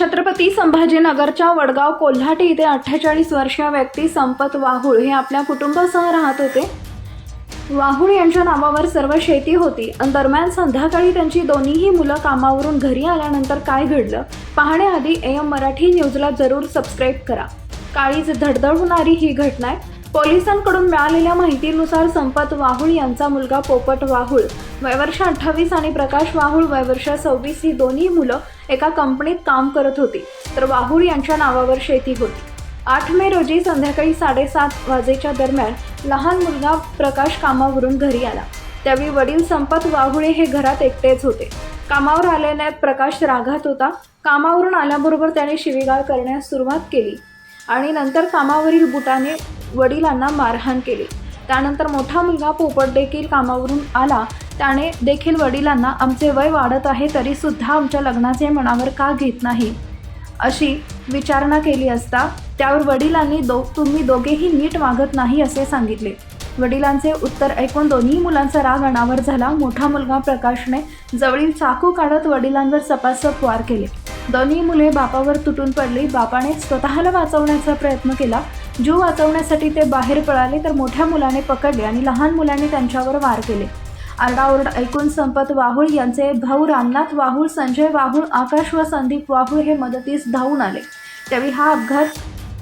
छत्रपती संभाजीनगरच्या वडगाव कोल्हाटी इथे अठ्ठेचाळीस वर्षीय व्यक्ती संपत वाहुळ हे आपल्या कुटुंबासह राहत होते. वाहुळ यांच्या नावावर सर्व शेती होती. आणि दरम्यान संध्याकाळी त्यांची दोन्हीही मुलं कामावरून घरी आल्यानंतर काय घडलं? पाहण्याआधी एम मराठी न्यूजला जरूर सबस्क्राईब करा. काळीच धडधड होणारी ही घटना आहे पोलिसांकडून मिळालेल्या माहितीनुसार संपत वाहुळ यांचा मुलगा पोपट वाहुळ वयवर्ष अठ्ठावीस आणि प्रकाश वाहुळ वयवर्ष सव्वीस ही दोन्ही मुलं एका कंपनीत काम करत होती. तर वाहुळ यांच्या नावावर शेती होती. आठ मे रोजी संध्याकाळी साडेसात वाजेच्या दरम्यान लहान मुलगा प्रकाश कामावरून घरी आला. त्यावेळी वडील संपत वाहुळे हे घरात एकटेच होते. कामावर आल्याने प्रकाश रागात होता. कामावरून आल्याबरोबर त्याने शिवीगाळ करण्यास सुरुवात केली. आणि नंतर कामावरील बुटाने वडिलांना मारहाण केली. त्यानंतर मोठा मुलगा पोपट देखील कामावरून आला. त्याने देखील वडिलांना आमचे वय वाढत आहे तरीसुद्धा आमच्या लग्नाचे मनावर का घेत नाही? अशी विचारणा केली असता त्यावर वडिलांनी दो तुम्ही दोघेही नीट वागत नाही असे सांगितले. वडिलांचे उत्तर ऐकून दोन्ही मुलांचा राग अनावर झाला. मोठा मुलगा प्रकाशने जवळील चाकू काढत वडिलांवर सपासप वार केले. दोन्ही मुले बापावर तुटून पडली. बापाने स्वतःला वाचवण्याचा प्रयत्न केला. जीव वाचवण्यासाठी ते बाहेर पळाले तर मोठ्या मुलाने पकडले आणि लहान मुलाने त्यांच्यावर वार केले. आरडाओरड ऐकून संपत वाहुळ यांचे भाऊ रामनाथ वाहुळ संजय वाहुळ आकाश व संदीप वाहुळ हे मदतीस धावून आले. त्यावेळी हा अपघात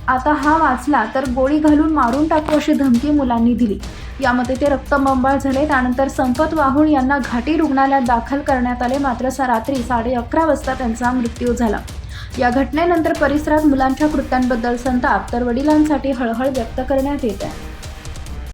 आता हा वाचला तर गोळी घालून मारून टाकू अशी धमकी मुलांनी दिली. यामध्ये ते रक्तबंबाळ झाले. त्यानंतर संपत वाहुळ यांना घाटी रुग्णालयात दाखल करण्यात आले. मात्र सा रात्री साडे अकरा वाजता त्यांचा मृत्यू झाला. या घटनेनंतर परिसरात मुलांच्या कृत्यांबद्दल संताप तर वडिलांसाठी हळहळ व्यक्त करण्यात येत आहे.